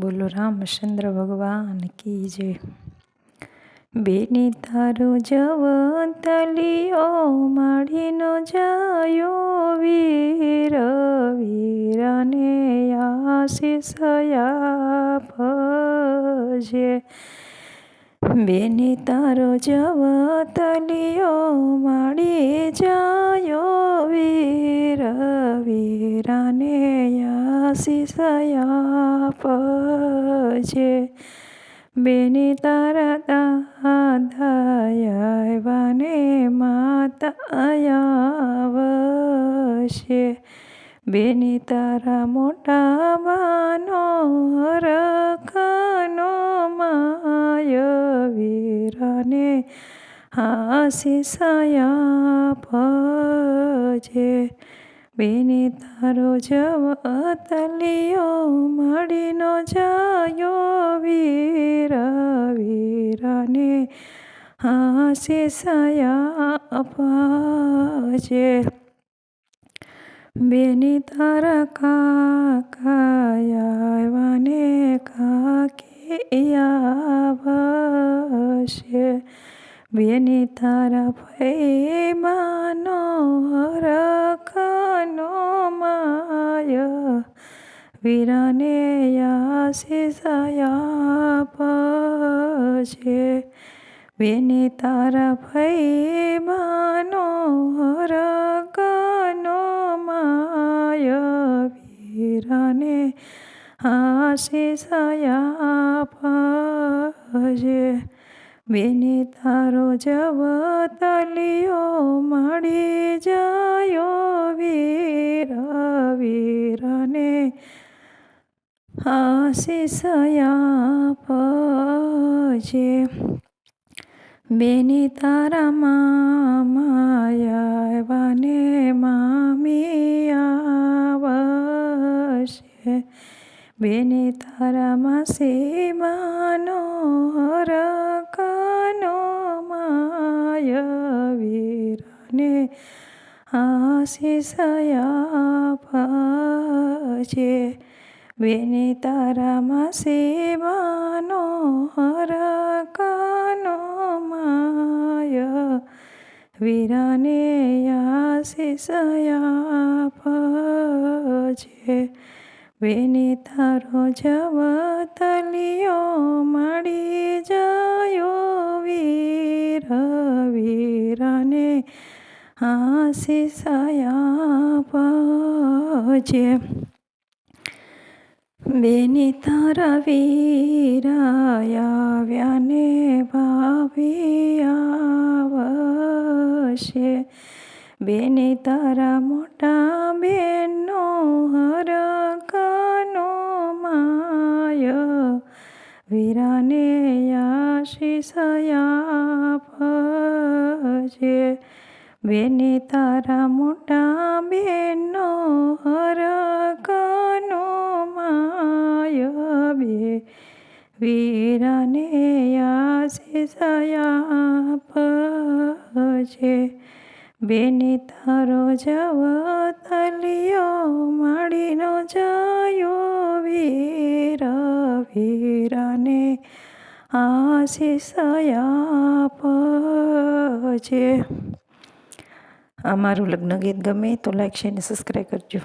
બોલો રામચંદ્ર ભગવાન કી જય. બેની તારો જવતલિયો માડીનો જાયો વીર, વીરને આશીષયા ભજે. બેની તારો જવતલિયો માડી જાયો આશીષયા પજે બેની તારા દાદાયવાને માતા છે બેની તારા મોટા બાનો રખનો માય વીરાને આશીષયા ભજે બેની તારો જવતલિયો મળીનો જાયો વીરા વીરાને આશીષયા અપાજે. બેની તારા કાકાયાવાને કાકી આવશે બેની તારા ભાઈ માનો રખનો માય વીરાને આશીષયા પછે બેને તારા ભાઈ માનો રખનો માય વીરાને આશીષયા પજે બેની તારો જવતલિયો મળી જાયો આશીષયા પજે. બેની તારા મામાયાવાને મામી આવશે. બેની તારા માસી માનો રકનો માયવીરને આશીષયા ભજે બેની તારા માસી માનો રકનો માય. વીરાને આશીષયા ભજે બેની તારો જવતલિયો મળી જાયો વીર. વીરાને આશીષયા ભજે બેની તારા વીરાયા વ્યાને ભાવી આવશે. બેની તારા મોટા બેનો હરકનો માય. વીરાને આશીષયા ભજે બેની તારા મોટા બેનો હરકનો વીરાને આશીષયા પજે બેની તારો જવતલિયો માડીનો જાયો વીર, વીરને આશીષયા પજે અમારું લગ્ન ગીત ગમે તો લાઈક શેર અને સબસ્ક્રાઈબ કરજો.